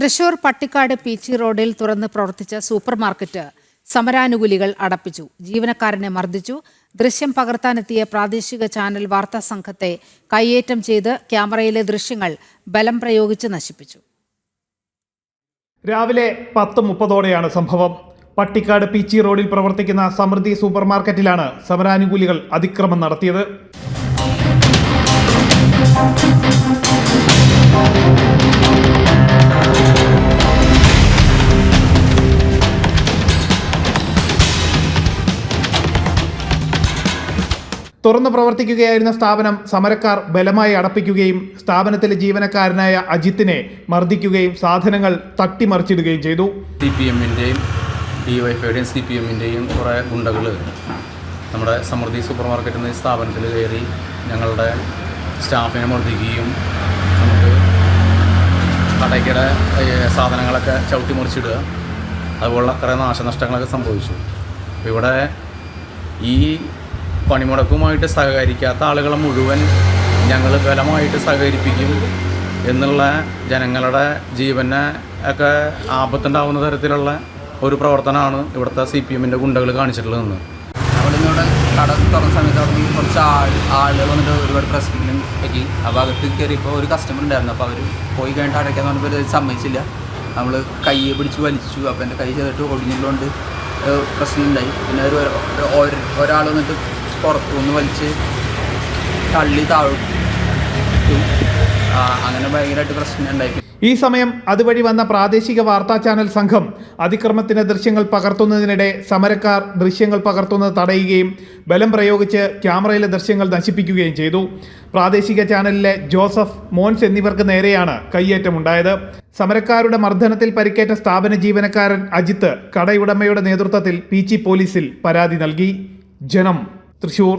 തൃശൂർ പട്ടിക്കാട് പീച്ചി റോഡിൽ തുറന്ന് പ്രവർത്തിച്ച സൂപ്പർ മാർക്കറ്റ് സമരാനുകൂലികൾ അടപ്പിച്ചു. ജീവനക്കാരനെ മർദ്ദിച്ചു. ദൃശ്യം പകർത്താനെത്തിയ പ്രാദേശിക ചാനൽ വാർത്താ സംഘത്തെ കയ്യേറ്റം ചെയ്ത് ക്യാമറയിലെ ദൃശ്യങ്ങൾ ബലം പ്രയോഗിച്ച് നശിപ്പിച്ചു. രാവിലെ പത്ത് മുപ്പതോടെയാണ് സംഭവം. പട്ടിക്കാട് പീച്ചി റോഡിൽ പ്രവർത്തിക്കുന്ന സമൃദ്ധി സൂപ്പർ മാർക്കറ്റിലാണ് സമരാനുകൂലികൾ അതിക്രമം നടത്തിയത്. തുറന്നു പ്രവർത്തിക്കുകയായിരുന്ന സ്ഥാപനം സമരക്കാർ ബലമായി അടപ്പിക്കുകയും സ്ഥാപനത്തിലെ ജീവനക്കാരനായ അജിത്തിനെ മർദ്ദിക്കുകയും സാധനങ്ങൾ തട്ടിമറിച്ചിടുകയും ചെയ്തു. സി പി എമ്മിന്റെയും ഡി വൈഫൈയുടെയും സി പി എമ്മിന്റെയും കുറേ ഗുണ്ടകൾ നമ്മുടെ സമൃദ്ധി സൂപ്പർ മാർക്കറ്റിൽ നിന്ന് സ്ഥാപനത്തിൽ കയറി ഞങ്ങളുടെ സ്റ്റാഫിനെ മർദ്ദിക്കുകയും നമുക്ക് കടയ്ക്കടെ സാധനങ്ങളൊക്കെ ചവിട്ടി മുറിച്ചിടുക അതുപോലുള്ള കുറേ നാശനഷ്ടങ്ങളൊക്കെ സംഭവിച്ചു. ഇവിടെ ഈ പണിമുടക്കുമായിട്ട് സഹകരിക്കാത്ത ആളുകളെ മുഴുവൻ ഞങ്ങൾ ബലമായിട്ട് സഹകരിപ്പിക്കും എന്നുള്ള ജനങ്ങളുടെ ജീവനെ ഒക്കെ ആപത്തുണ്ടാവുന്ന തരത്തിലുള്ള ഒരു പ്രവർത്തനമാണ് ഇവിടുത്തെ സി പി എമ്മിന്റെ ഗുണ്ടകൾ കാണിച്ചിട്ടുള്ളതെന്ന്. അവിടെ നിന്ന് കട തുറന്ന സമയത്ത് അവിടെ നിന്ന് കുറച്ച് ആൾ ആളുകൾ വന്നിട്ട് ഒരുപാട് പ്രശ്നങ്ങളും ആക്കി അപ്പോൾ അകത്ത് കയറിയപ്പോൾ ഒരു കസ്റ്റമർ ഉണ്ടായിരുന്നു. അപ്പോൾ അവർ പോയി കഴിഞ്ഞിട്ട് അടയ്ക്കാന്ന് പറഞ്ഞപ്പോൾ അവർ സമ്മതിച്ചില്ല. നമ്മൾ കയ്യെ പിടിച്ച് വലിച്ചു. അപ്പോൾ എന്റെ കൈ ചെയ്തിട്ട് ഒടിഞ്ഞതുകൊണ്ട് പ്രശ്നമുണ്ടായി. പിന്നെ ഒരു- ഒരാൾ വന്നിട്ട് പുറത്തുനിന്ന് വലിച്ച് തള്ളി താഴ്ത്തും അങ്ങനെ ഭയങ്കരമായിട്ട് പ്രശ്നം ഉണ്ടായി ഈ സമയം അതുവഴി വന്ന പ്രാദേശിക വാർത്താ ചാനൽ സംഘം അതിക്രമത്തിന്റെ ദൃശ്യങ്ങൾ പകർത്തുന്നതിനിടെ സമരക്കാർ ദൃശ്യങ്ങൾ പകർത്തുന്നത് തടയുകയും ബലം പ്രയോഗിച്ച് ക്യാമറയിലെ ദൃശ്യങ്ങൾ നശിപ്പിക്കുകയും ചെയ്തു. പ്രാദേശിക ചാനലിലെ ജോസഫ് മോൻസ് എന്നിവർക്ക് നേരെയാണ് കയ്യേറ്റമുണ്ടായത്. സമരക്കാരുടെ മർദ്ദനത്തിൽ പരിക്കേറ്റ സ്ഥാപന ജീവനക്കാരൻ അജിത്ത് കടയുടമയുടെ നേതൃത്വത്തിൽ പീച്ചി പോലീസിൽ പരാതി നൽകി. ജനം തൃശൂർ